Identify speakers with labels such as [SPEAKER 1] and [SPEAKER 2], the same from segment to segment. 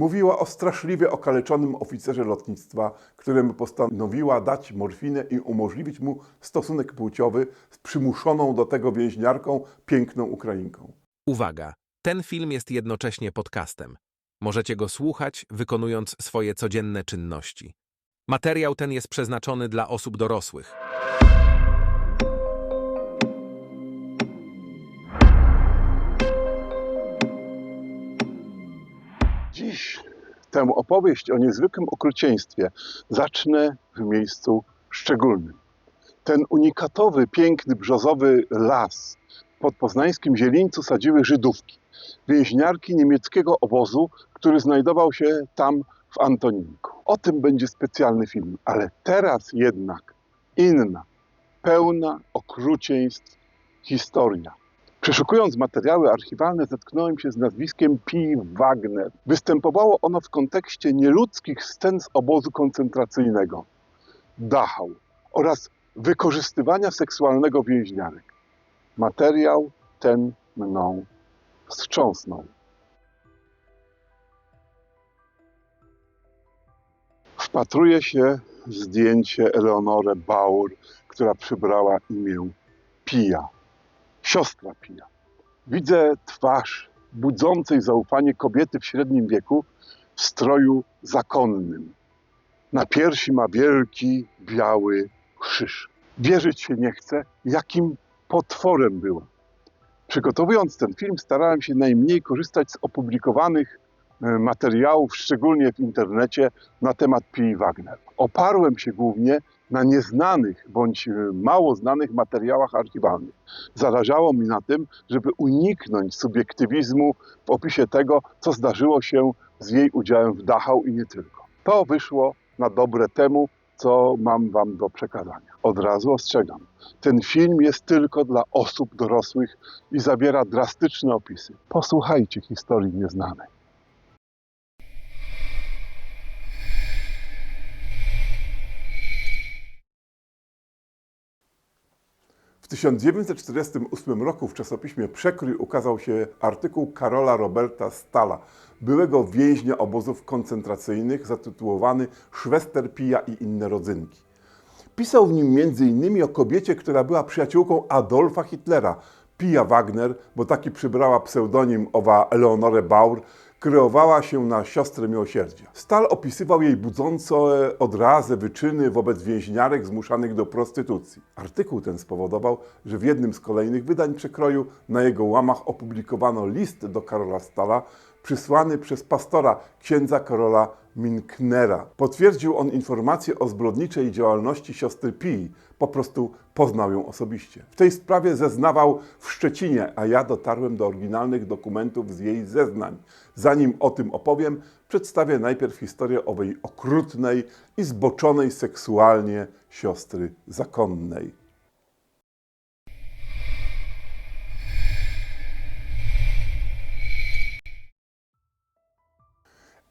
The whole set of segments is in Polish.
[SPEAKER 1] Mówiła o straszliwie okaleczonym oficerze lotnictwa, któremu postanowiła dać morfinę i umożliwić mu stosunek płciowy z przymuszoną do tego więźniarką, piękną Ukrainką.
[SPEAKER 2] Uwaga! Ten film jest jednocześnie podcastem. Możecie go słuchać, wykonując swoje codzienne czynności. Materiał ten jest przeznaczony dla osób dorosłych.
[SPEAKER 1] Dziś tę opowieść o niezwykłym okrucieństwie zacznę w miejscu szczególnym. Ten unikatowy, piękny, brzozowy las pod poznańskim Zielińcu sadziły Żydówki, więźniarki niemieckiego obozu, który znajdował się tam w Antoninku. O tym będzie specjalny film, ale teraz jednak inna, pełna okrucieństw historia. Przeszukując materiały archiwalne, zetknąłem się z nazwiskiem Pi Wagner. Występowało ono w kontekście nieludzkich scen z obozu koncentracyjnego Dachau oraz wykorzystywania seksualnego więźniarek. Materiał ten mną wstrząsnął. Wpatruję się w zdjęcie Eleonorę Baur, która przybrała imię Pia siostra Pia. Widzę twarz budzącej zaufanie kobiety w średnim wieku w stroju zakonnym. Na piersi ma wielki, biały krzyż. Wierzyć się nie chcę, jakim potworem była. Przygotowując ten film, starałem się najmniej korzystać z opublikowanych e, materiałów, szczególnie w internecie, na temat Pii Wagner. Oparłem się głównie na nieznanych bądź e, mało znanych materiałach archiwalnych. Zależało mi na tym, żeby uniknąć subiektywizmu w opisie tego, co zdarzyło się z jej udziałem w Dachau i nie tylko. To wyszło na dobre temu, co mam Wam do przekazania. Od razu ostrzegam, ten film jest tylko dla osób dorosłych i zawiera drastyczne opisy. Posłuchajcie historii nieznanej. 1948 roku w czasopiśmie Przekrój ukazał się artykuł Karola Roberta Stala, byłego więźnia obozów koncentracyjnych, zatytułowany Szwester Pija i inne rodzynki. Pisał w nim m.in. o kobiecie, która była przyjaciółką Adolfa Hitlera, Pia Wagner, bo taki przybrała pseudonim owa Eleonorę Baur, kreowała się na siostrę miłosierdzia. Stal opisywał jej budzące odrazę, wyczyny wobec więźniarek zmuszanych do prostytucji. Artykuł ten spowodował, że w jednym z kolejnych wydań przekroju na jego łamach opublikowano list do Karola Stala, przysłany przez pastora księdza Karola Minknera. Potwierdził on informacje o zbrodniczej działalności siostry Pii, po prostu poznał ją osobiście. W tej sprawie zeznawał w Szczecinie, a ja dotarłem do oryginalnych dokumentów z jej zeznań. Zanim o tym opowiem, przedstawię najpierw historię owej okrutnej i zboczonej seksualnie siostry zakonnej.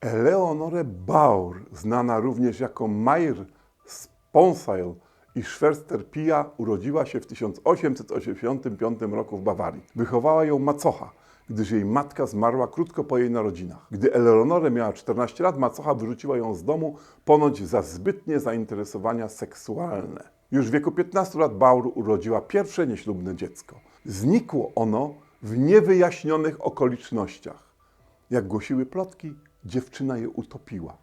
[SPEAKER 1] Eleonorę Baur, znana również jako Majer Sponsail i Schwester Pia, urodziła się w 1885 roku w Bawarii. Wychowała ją macocha, gdyż jej matka zmarła krótko po jej narodzinach. Gdy Eleonorę miała 14 lat, macocha wyrzuciła ją z domu, ponoć za zbytnie zainteresowania seksualne. Już w wieku 15 lat Baur urodziła pierwsze nieślubne dziecko. Znikło ono w niewyjaśnionych okolicznościach. Jak głosiły plotki, dziewczyna je utopiła.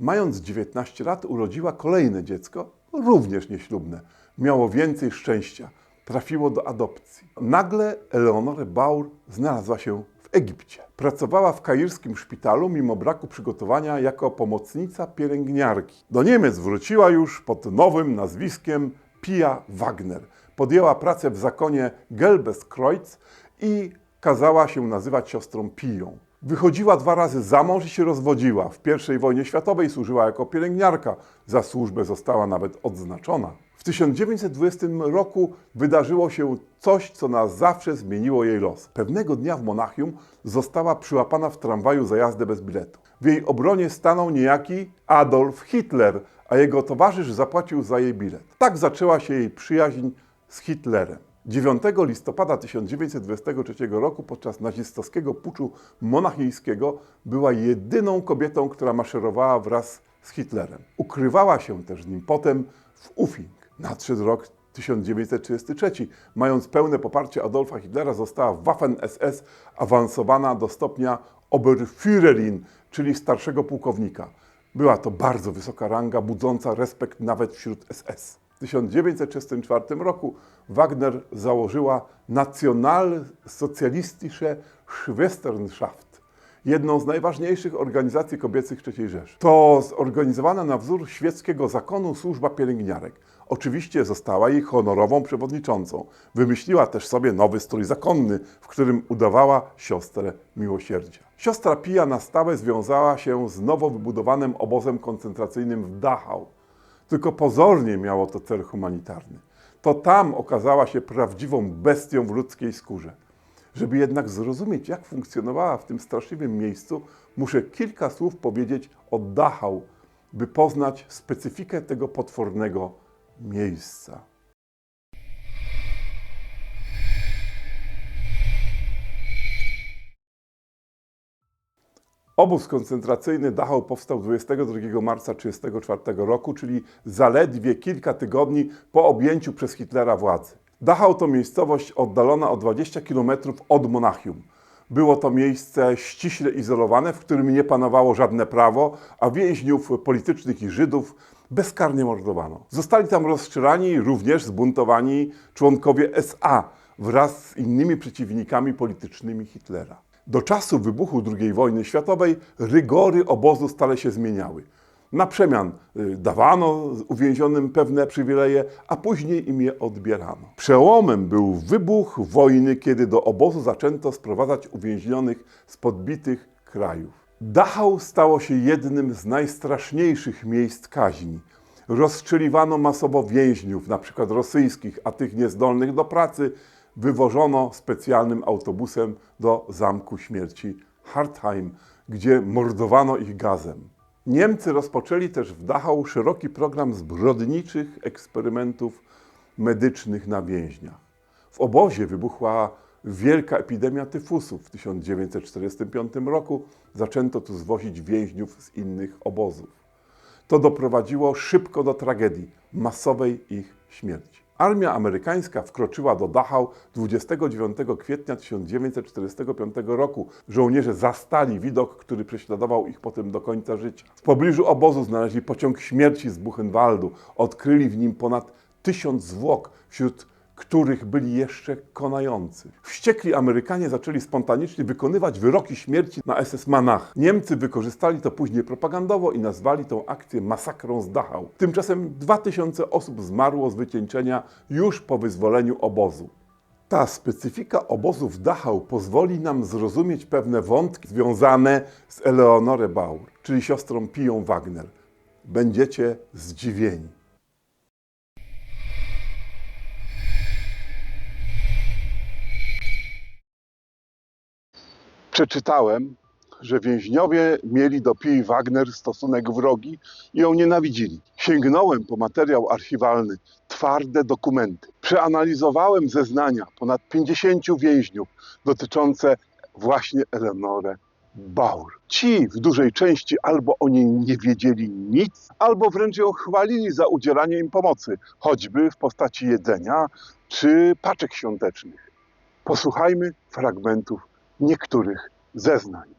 [SPEAKER 1] Mając 19 lat, urodziła kolejne dziecko, również nieślubne. Miało więcej szczęścia. Trafiło do adopcji. Nagle Eleonore Baur znalazła się w Egipcie. Pracowała w kairskim szpitalu mimo braku przygotowania jako pomocnica pielęgniarki. Do Niemiec wróciła już pod nowym nazwiskiem Pia Wagner. Podjęła pracę w zakonie Gelbeskreuz i kazała się nazywać siostrą Piją. Wychodziła dwa razy za mąż i się rozwodziła. W I wojnie światowej służyła jako pielęgniarka. Za służbę została nawet odznaczona. W 1920 roku wydarzyło się coś, co na zawsze zmieniło jej los. Pewnego dnia w Monachium została przyłapana w tramwaju za jazdę bez biletu. W jej obronie stanął niejaki Adolf Hitler, a jego towarzysz zapłacił za jej bilet. Tak zaczęła się jej przyjaźń z Hitlerem. 9 listopada 1923 roku podczas nazistowskiego puczu monachijskiego była jedyną kobietą, która maszerowała wraz z Hitlerem. Ukrywała się też z nim potem w Ufing. Nadszedł rok 1933. Mając pełne poparcie Adolfa Hitlera, została Waffen-SS awansowana do stopnia Oberführerin, czyli starszego pułkownika. Była to bardzo wysoka ranga, budząca respekt nawet wśród SS. W 1934 roku Wagner założyła Nationalsozialistische Schwesternschaft, jedną z najważniejszych organizacji kobiecych III Rzeszy. To zorganizowana na wzór świeckiego zakonu służba pielęgniarek. Oczywiście została jej honorową przewodniczącą. Wymyśliła też sobie nowy strój zakonny, w którym udawała siostrę miłosierdzia. Siostra Pia na stałe związała się z nowo wybudowanym obozem koncentracyjnym w Dachau. Tylko pozornie miało to cel humanitarny. To tam okazała się prawdziwą bestią w ludzkiej skórze. Żeby jednak zrozumieć, jak funkcjonowała w tym straszliwym miejscu, muszę kilka słów powiedzieć o Dachau, by poznać specyfikę tego potwornego miejsca. Obóz koncentracyjny Dachau powstał 22 marca 1934 roku, czyli zaledwie kilka tygodni po objęciu przez Hitlera władzy. Dachau to miejscowość oddalona o 20 km od Monachium. Było to miejsce ściśle izolowane, w którym nie panowało żadne prawo, a więźniów politycznych i Żydów bezkarnie mordowano. Zostali tam rozstrzelani również zbuntowani członkowie SA wraz z innymi przeciwnikami politycznymi Hitlera. Do czasu wybuchu II wojny światowej rygory obozu stale się zmieniały. Na przemian y, dawano uwięzionym pewne przywileje, a później im je odbierano. Przełomem był wybuch wojny, kiedy do obozu zaczęto sprowadzać uwięzionych z podbitych krajów. Dachau stało się jednym z najstraszniejszych miejsc kaźni. Rozstrzeliwano masowo więźniów, przykład rosyjskich, a tych niezdolnych do pracy wywożono specjalnym autobusem do Zamku Śmierci Hartheim, gdzie mordowano ich gazem. Niemcy rozpoczęli też w Dachau szeroki program zbrodniczych eksperymentów medycznych na więźniach. W obozie wybuchła wielka epidemia tyfusu. W 1945 roku zaczęto tu zwozić więźniów z innych obozów. To doprowadziło szybko do tragedii, masowej ich śmierci. Armia amerykańska wkroczyła do Dachau 29 kwietnia 1945 roku. Żołnierze zastali widok, który prześladował ich potem do końca życia. W pobliżu obozu znaleźli pociąg śmierci z Buchenwaldu. Odkryli w nim ponad tysiąc zwłok, wśród których byli jeszcze konający. Wściekli Amerykanie zaczęli spontanicznie wykonywać wyroki śmierci na SS-manach. Niemcy wykorzystali to później propagandowo i nazwali tą akcję masakrą z Dachau. Tymczasem 2000 osób zmarło z wycieńczenia już po wyzwoleniu obozu. Ta specyfika obozu w Dachau pozwoli nam zrozumieć pewne wątki związane z Eleonore Bauer, czyli siostrą Piją Wagner. Będziecie zdziwieni. Przeczytałem, że więźniowie mieli do Pii Wagner stosunek wrogi i ją nienawidzili. Sięgnąłem po materiał archiwalny, twarde dokumenty. Przeanalizowałem zeznania ponad 50 więźniów dotyczące właśnie Eleonory Bauer. Ci w dużej części albo o niej nie wiedzieli nic, albo wręcz ją chwalili za udzielanie im pomocy, choćby w postaci jedzenia czy paczek świątecznych. Posłuchajmy fragmentów niektórych zeznań.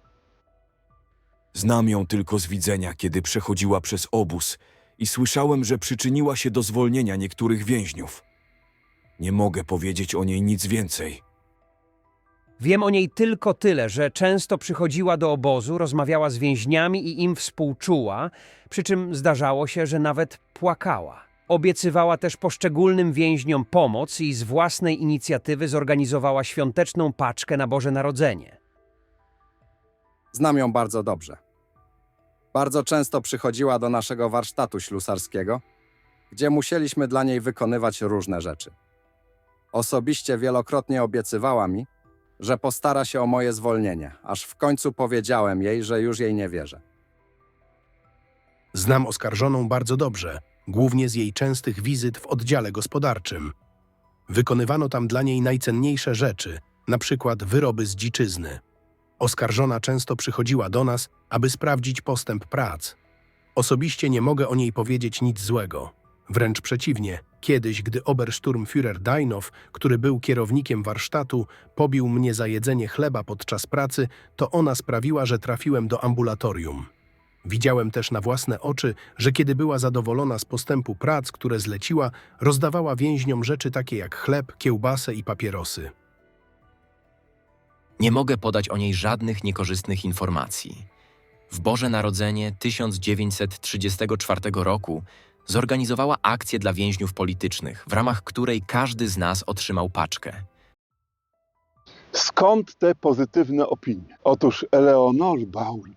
[SPEAKER 3] Znam ją tylko z widzenia, kiedy przechodziła przez obóz i słyszałem, że przyczyniła się do zwolnienia niektórych więźniów. Nie mogę powiedzieć o niej nic więcej.
[SPEAKER 4] Wiem o niej tylko tyle, że często przychodziła do obozu, rozmawiała z więźniami i im współczuła, przy czym zdarzało się, że nawet płakała. Obiecywała też poszczególnym więźniom pomoc i z własnej inicjatywy zorganizowała świąteczną paczkę na Boże Narodzenie.
[SPEAKER 5] Znam ją bardzo dobrze. Bardzo często przychodziła do naszego warsztatu ślusarskiego, gdzie musieliśmy dla niej wykonywać różne rzeczy. Osobiście wielokrotnie obiecywała mi, że postara się o moje zwolnienie, aż w końcu powiedziałem jej, że już jej nie wierzę.
[SPEAKER 6] Znam oskarżoną bardzo dobrze, głównie z jej częstych wizyt w oddziale gospodarczym. Wykonywano tam dla niej najcenniejsze rzeczy, na przykład wyroby z dziczyzny. Oskarżona często przychodziła do nas, aby sprawdzić postęp prac. Osobiście nie mogę o niej powiedzieć nic złego. Wręcz przeciwnie, kiedyś, gdy Obersturmführer Dajnow, który był kierownikiem warsztatu, pobił mnie za jedzenie chleba podczas pracy, to ona sprawiła, że trafiłem do ambulatorium. Widziałem też na własne oczy, że kiedy była zadowolona z postępu prac, które zleciła, rozdawała więźniom rzeczy takie jak chleb, kiełbasę i papierosy.
[SPEAKER 7] Nie mogę podać o niej żadnych niekorzystnych informacji. W Boże Narodzenie 1934 roku zorganizowała akcję dla więźniów politycznych, w ramach której każdy z nas otrzymał paczkę.
[SPEAKER 1] Skąd te pozytywne opinie? Otóż Eleonor Baur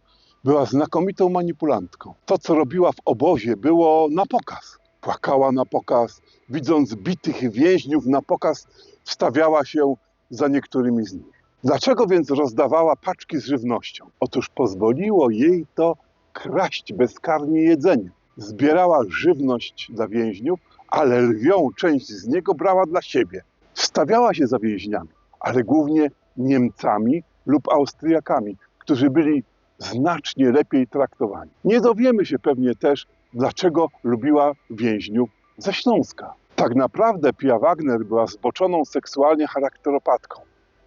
[SPEAKER 1] była znakomitą manipulantką. To, co robiła w obozie, było na pokaz. Płakała na pokaz, widząc bitych więźniów na pokaz, wstawiała się za niektórymi z nich. Dlaczego więc rozdawała paczki z żywnością? Otóż pozwoliło jej to kraść bezkarnie jedzenie. Zbierała żywność dla więźniów, ale lwią część z niego brała dla siebie. Wstawiała się za więźniami, ale głównie Niemcami lub Austriakami, którzy byli znacznie lepiej traktowani. Nie dowiemy się pewnie też, dlaczego lubiła więźniów ze Śląska. Tak naprawdę Pia Wagner była zboczoną seksualnie charakteropatką.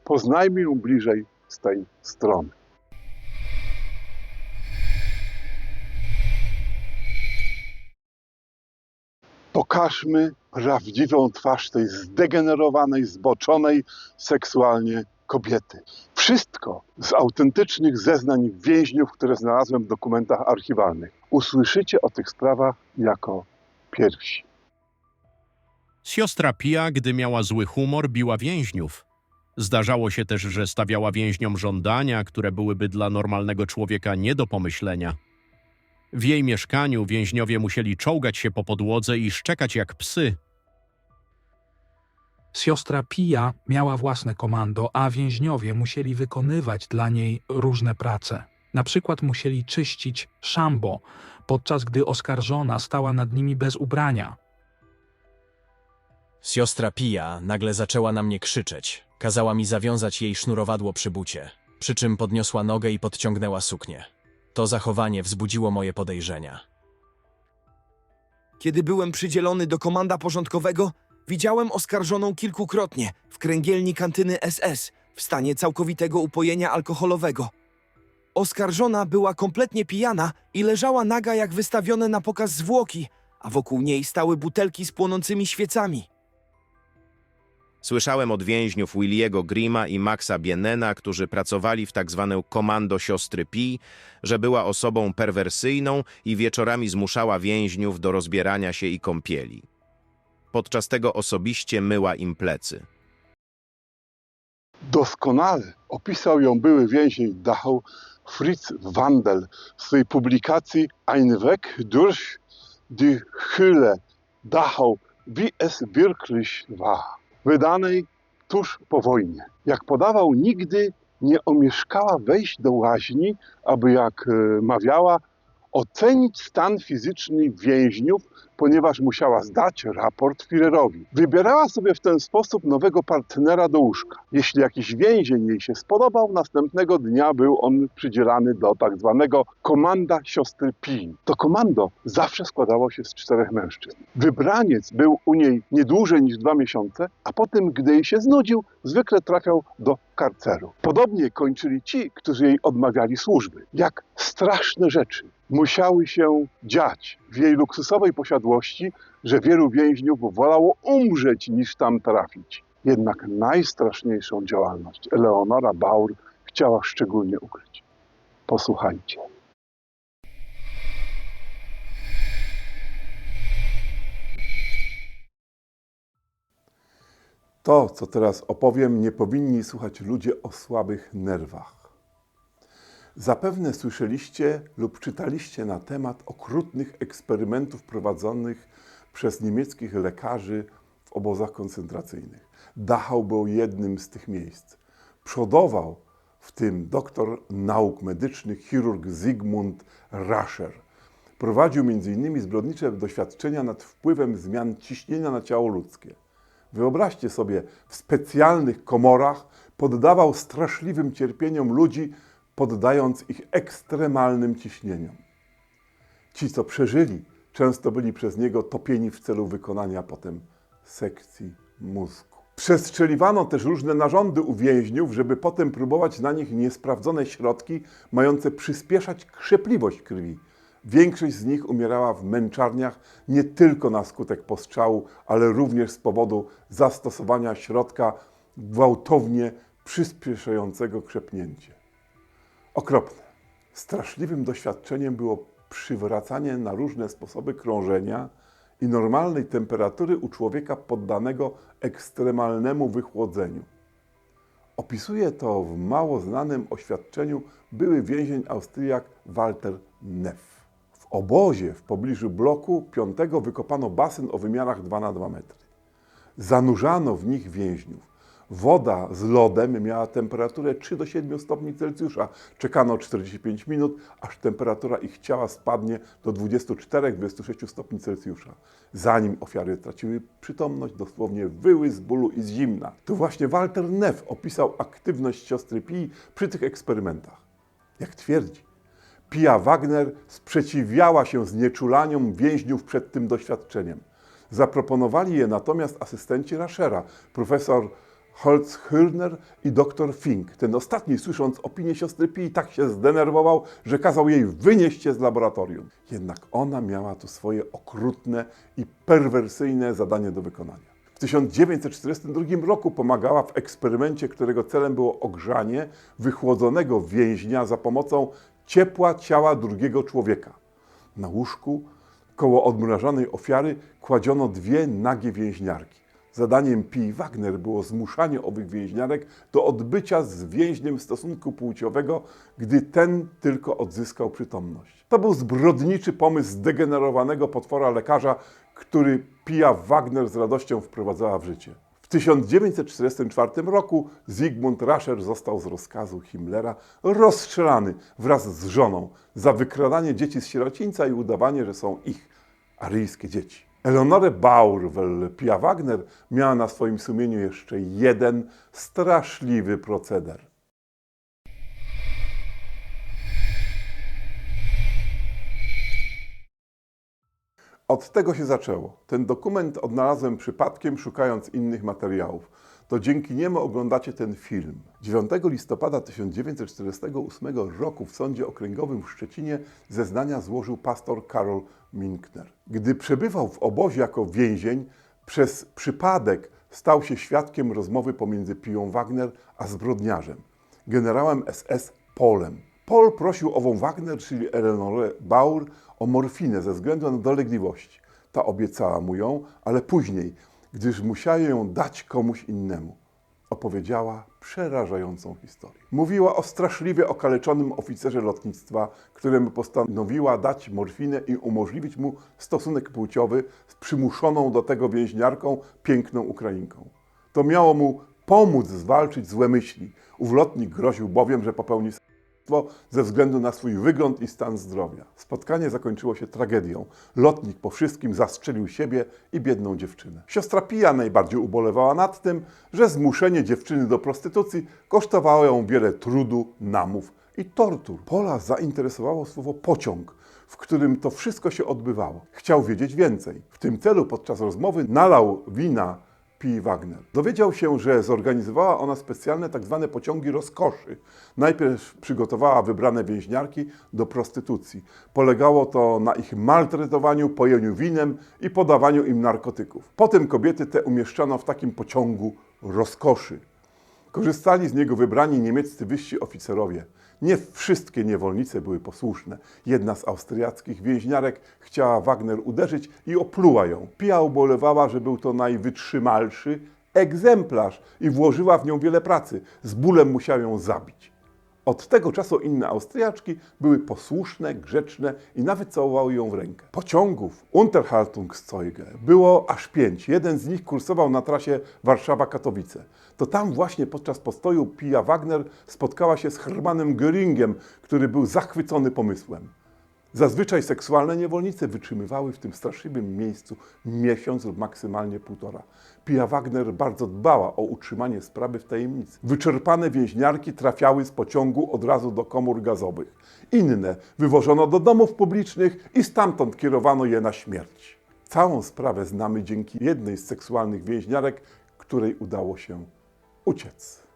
[SPEAKER 1] Poznajmy ją bliżej z tej strony. Pokażmy prawdziwą twarz tej zdegenerowanej, zboczonej seksualnie kobiety. Wszystko z autentycznych zeznań więźniów, które znalazłem w dokumentach archiwalnych. Usłyszycie o tych sprawach jako pierwsi.
[SPEAKER 8] Siostra Pia, gdy miała zły humor, biła więźniów. Zdarzało się też, że stawiała więźniom żądania, które byłyby dla normalnego człowieka nie do pomyślenia. W jej mieszkaniu więźniowie musieli czołgać się po podłodze i szczekać jak psy.
[SPEAKER 9] Siostra Pia miała własne komando, a więźniowie musieli wykonywać dla niej różne prace. Na przykład musieli czyścić szambo, podczas gdy oskarżona stała nad nimi bez ubrania.
[SPEAKER 10] Siostra Pia nagle zaczęła na mnie krzyczeć. Kazała mi zawiązać jej sznurowadło przy bucie, przy czym podniosła nogę i podciągnęła suknię. To zachowanie wzbudziło moje podejrzenia.
[SPEAKER 3] Kiedy byłem przydzielony do komanda porządkowego, widziałem oskarżoną kilkukrotnie w kręgielni kantyny SS w stanie całkowitego upojenia alkoholowego. Oskarżona była kompletnie pijana i leżała naga jak wystawione na pokaz zwłoki, a wokół niej stały butelki z płonącymi świecami.
[SPEAKER 11] Słyszałem od więźniów Williego Grima i Maxa Bienena, którzy pracowali w tak komando siostry Pi, że była osobą perwersyjną i wieczorami zmuszała więźniów do rozbierania się i kąpieli. Podczas tego osobiście myła im plecy.
[SPEAKER 1] Doskonale opisał ją były więzień Dachau Fritz Wandel w swojej publikacji Ein Weg durch die Höhle Dachau, wie es wirklich war, wydanej tuż po wojnie. Jak podawał, nigdy nie omieszkała wejść do łaźni, aby, jak e, mawiała, ocenić stan fizyczny więźniów, ponieważ musiała zdać raport Führerowi. Wybierała sobie w ten sposób nowego partnera do łóżka. Jeśli jakiś więzień jej się spodobał, następnego dnia był on przydzielany do tak zwanego komanda siostry Pi. To komando zawsze składało się z czterech mężczyzn. Wybraniec był u niej nie dłużej niż dwa miesiące, a potem, gdy jej się znudził, zwykle trafiał do karceru. Podobnie kończyli ci, którzy jej odmawiali służby. Jak straszne rzeczy musiały się dziać w jej luksusowej posiadłości, że wielu więźniów wolało umrzeć niż tam trafić. Jednak najstraszniejszą działalność Eleonora Baur chciała szczególnie ukryć. Posłuchajcie. To, co teraz opowiem, nie powinni słuchać ludzie o słabych nerwach. Zapewne słyszeliście lub czytaliście na temat okrutnych eksperymentów prowadzonych przez niemieckich lekarzy w obozach koncentracyjnych. Dachau był jednym z tych miejsc. Przodował w tym doktor nauk medycznych, chirurg Zygmunt Rascher. Prowadził m.in. zbrodnicze doświadczenia nad wpływem zmian ciśnienia na ciało ludzkie. Wyobraźcie sobie, w specjalnych komorach poddawał straszliwym cierpieniom ludzi, poddając ich ekstremalnym ciśnieniom. Ci, co przeżyli, często byli przez niego topieni w celu wykonania potem sekcji mózgu. Przestrzeliwano też różne narządy u więźniów, żeby potem próbować na nich niesprawdzone środki mające przyspieszać krzepliwość krwi. Większość z nich umierała w męczarniach nie tylko na skutek postrzału, ale również z powodu zastosowania środka gwałtownie przyspieszającego krzepnięcie. Okropne. Straszliwym doświadczeniem było przywracanie na różne sposoby krążenia i normalnej temperatury u człowieka poddanego ekstremalnemu wychłodzeniu. Opisuje to w mało znanym oświadczeniu były więzień Austriak Walter Neff. W obozie w pobliżu bloku 5 wykopano basen o wymiarach 2 na 2 metry. Zanurzano w nich więźniów. Woda z lodem miała temperaturę 3 do 7 stopni Celsjusza. Czekano 45 minut, aż temperatura ich ciała spadnie do 24-26 stopni Celsjusza. Zanim ofiary traciły przytomność, dosłownie wyły z bólu i z zimna. To właśnie Walter Neff opisał aktywność siostry Pii przy tych eksperymentach. Jak twierdzi, Pia Wagner sprzeciwiała się znieczulaniom więźniów przed tym doświadczeniem. Zaproponowali je natomiast asystenci Rashera, profesor Holzhürner i dr Fink. Ten ostatni, słysząc opinię siostry Pi, tak się zdenerwował, że kazał jej wynieść się z laboratorium. Jednak ona miała tu swoje okrutne i perwersyjne zadanie do wykonania. W 1942 roku pomagała w eksperymencie, którego celem było ogrzanie wychłodzonego więźnia za pomocą ciepła ciała drugiego człowieka. Na łóżku koło odmrażanej ofiary kładziono dwie nagie więźniarki. Zadaniem Pi Wagner było zmuszanie owych więźniarek do odbycia z więźniem stosunku płciowego, gdy ten tylko odzyskał przytomność. To był zbrodniczy pomysł zdegenerowanego potwora lekarza, który Pia Wagner z radością wprowadzała w życie. W 1944 roku Zygmunt Rascher został z rozkazu Himmlera rozstrzelany wraz z żoną za wykradanie dzieci z sierocińca i udawanie, że są ich aryjskie dzieci. Eleonore Baurwel, Pia Wagner, miała na swoim sumieniu jeszcze jeden straszliwy proceder. Od tego się zaczęło. Ten dokument odnalazłem przypadkiem, szukając innych materiałów. To dzięki niemu oglądacie ten film. 9 listopada 1948 roku w Sądzie Okręgowym w Szczecinie zeznania złożył pastor Karol Minkner. Gdy przebywał w obozie jako więzień, przez przypadek stał się świadkiem rozmowy pomiędzy Piją Wagner a zbrodniarzem, generałem SS Polem. Paul prosił ową Wagner, czyli Eleonorę Baur, o morfinę ze względu na dolegliwości. Ta obiecała mu ją, ale później, gdyż musiała ją dać komuś innemu. Opowiedziała przerażającą historię. Mówiła o straszliwie okaleczonym oficerze lotnictwa, któremu postanowiła dać morfinę i umożliwić mu stosunek płciowy z przymuszoną do tego więźniarką, piękną Ukrainką. To miało mu pomóc zwalczyć złe myśli. Ów lotnik groził bowiem, że popełni ze względu na swój wygląd i stan zdrowia. Spotkanie zakończyło się tragedią. Lotnik po wszystkim zastrzelił siebie i biedną dziewczynę. Siostra Pija najbardziej ubolewała nad tym, że zmuszenie dziewczyny do prostytucji kosztowało ją wiele trudu, namów i tortur. Pola zainteresowało słowo pociąg, w którym to wszystko się odbywało. Chciał wiedzieć więcej. W tym celu podczas rozmowy nalał wina Pi Wagner. Dowiedział się, że zorganizowała ona specjalne tak zwane pociągi rozkoszy. Najpierw przygotowała wybrane więźniarki do prostytucji. Polegało to na ich maltretowaniu, pojeniu winem i podawaniu im narkotyków. Potem kobiety te umieszczano w takim pociągu rozkoszy. Korzystali z niego wybrani niemieccy wyżsi oficerowie. Nie wszystkie niewolnice były posłuszne. Jedna z austriackich więźniarek chciała Wagner uderzyć i opluła ją. Pia ubolewała, że był to najwytrzymalszy egzemplarz i włożyła w nią wiele pracy. Z bólem musiał ją zabić. Od tego czasu inne Austriaczki były posłuszne, grzeczne i nawet całowały ją w rękę. Pociągów Unterhaltungszeuge było aż pięć. Jeden z nich kursował na trasie Warszawa-Katowice. To tam właśnie podczas postoju Pia Wagner spotkała się z Hermanem Göringiem, który był zachwycony pomysłem. Zazwyczaj seksualne niewolnice wytrzymywały w tym straszliwym miejscu miesiąc lub maksymalnie półtora. Pia Wagner bardzo dbała o utrzymanie sprawy w tajemnicy. Wyczerpane więźniarki trafiały z pociągu od razu do komór gazowych. Inne wywożono do domów publicznych i stamtąd kierowano je na śmierć. Całą sprawę znamy dzięki jednej z seksualnych więźniarek, której udało się uciec.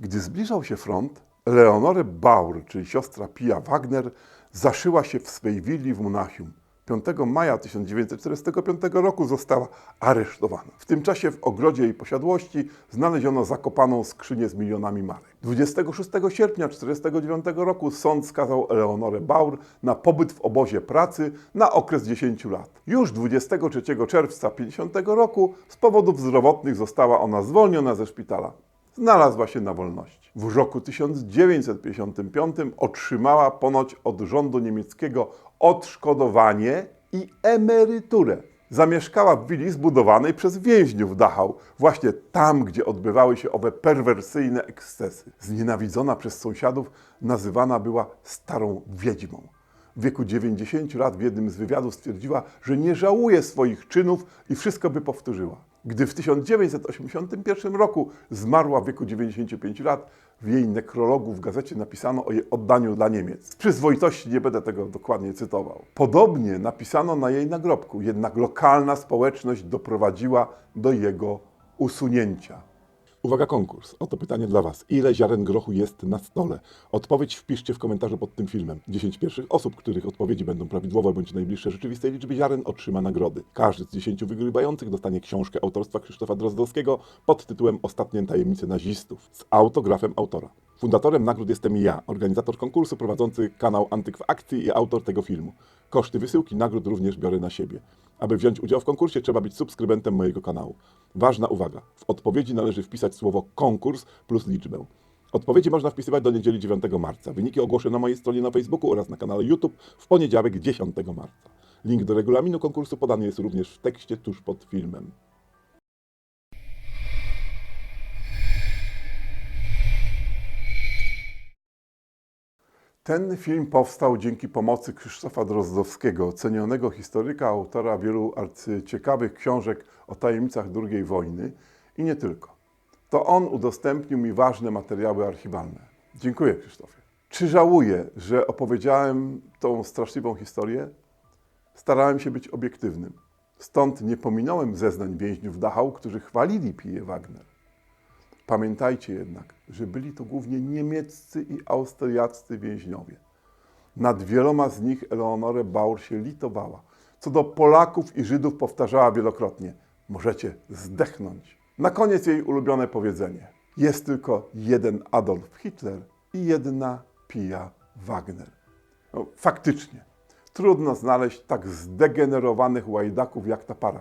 [SPEAKER 1] Gdy zbliżał się front, Leonore Baur, czyli siostra Pia Wagner, zaszyła się w swej willi w Monachium. 5 maja 1945 roku została aresztowana. W tym czasie w ogrodzie jej posiadłości znaleziono zakopaną skrzynię z milionami marek. 26 sierpnia 1949 roku sąd skazał Eleonorę Baur na pobyt w obozie pracy na okres 10 lat. Już 23 czerwca 1950 roku z powodów zdrowotnych została ona zwolniona ze szpitala znalazła się na wolności. W roku 1955 otrzymała ponoć od rządu niemieckiego odszkodowanie i emeryturę. Zamieszkała w willi zbudowanej przez więźniów Dachau, właśnie tam, gdzie odbywały się owe perwersyjne ekscesy. Znienawidzona przez sąsiadów nazywana była starą wiedźmą. W wieku 90 lat w jednym z wywiadów stwierdziła, że nie żałuje swoich czynów i wszystko by powtórzyła. Gdy w 1981 roku zmarła w wieku 95 lat, w jej nekrologu w gazecie napisano o jej oddaniu dla Niemiec. Z przyzwoitości nie będę tego dokładnie cytował. Podobnie napisano na jej nagrobku, jednak lokalna społeczność doprowadziła do jego usunięcia. Uwaga, konkurs. Oto pytanie dla Was. Ile ziaren grochu jest na stole? Odpowiedź wpiszcie w komentarzu pod tym filmem. 10 pierwszych osób, których odpowiedzi będą prawidłowe bądź najbliższe rzeczywistej liczby ziaren, otrzyma nagrody. Każdy z 10 wygrywających dostanie książkę autorstwa Krzysztofa Drozdowskiego pod tytułem Ostatnie tajemnice nazistów z autografem autora. Fundatorem nagród jestem ja, organizator konkursu prowadzący kanał Antyk w Akcji i autor tego filmu. Koszty wysyłki nagród również biorę na siebie. Aby wziąć udział w konkursie, trzeba być subskrybentem mojego kanału. Ważna uwaga: w odpowiedzi należy wpisać słowo konkurs plus liczbę. Odpowiedzi można wpisywać do niedzieli 9 marca. Wyniki ogłoszę na mojej stronie na Facebooku oraz na kanale YouTube w poniedziałek 10 marca. Link do regulaminu konkursu podany jest również w tekście tuż pod filmem. Ten film powstał dzięki pomocy Krzysztofa Drozdowskiego, cenionego historyka, autora wielu arcyciekawych książek o tajemnicach II wojny i nie tylko. To on udostępnił mi ważne materiały archiwalne. Dziękuję Krzysztofie. Czy żałuję, że opowiedziałem tą straszliwą historię? Starałem się być obiektywnym. Stąd nie pominąłem zeznań więźniów Dachau, którzy chwalili Piję Wagner. Pamiętajcie jednak, że byli to głównie niemieccy i austriaccy więźniowie. Nad wieloma z nich Eleonorę Baur się litowała. Co do Polaków i Żydów powtarzała wielokrotnie: możecie zdechnąć. Na koniec jej ulubione powiedzenie: jest tylko jeden Adolf Hitler i jedna Pia Wagner. No, faktycznie, trudno znaleźć tak zdegenerowanych łajdaków jak ta para.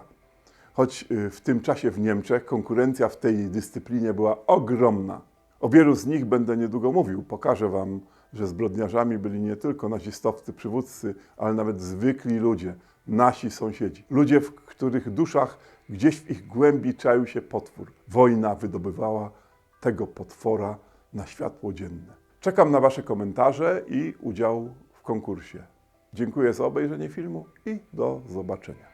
[SPEAKER 1] Choć y, w tym czasie w Niemczech konkurencja w tej dyscyplinie była ogromna. O wielu z nich będę niedługo mówił. Pokażę Wam, że zbrodniarzami byli nie tylko nazistowscy przywódcy, ale nawet zwykli ludzie, nasi sąsiedzi. Ludzie, w których duszach gdzieś w ich głębi czaił się potwór. Wojna wydobywała tego potwora na światło dzienne. Czekam na Wasze komentarze i udział w konkursie. Dziękuję za obejrzenie filmu i do zobaczenia.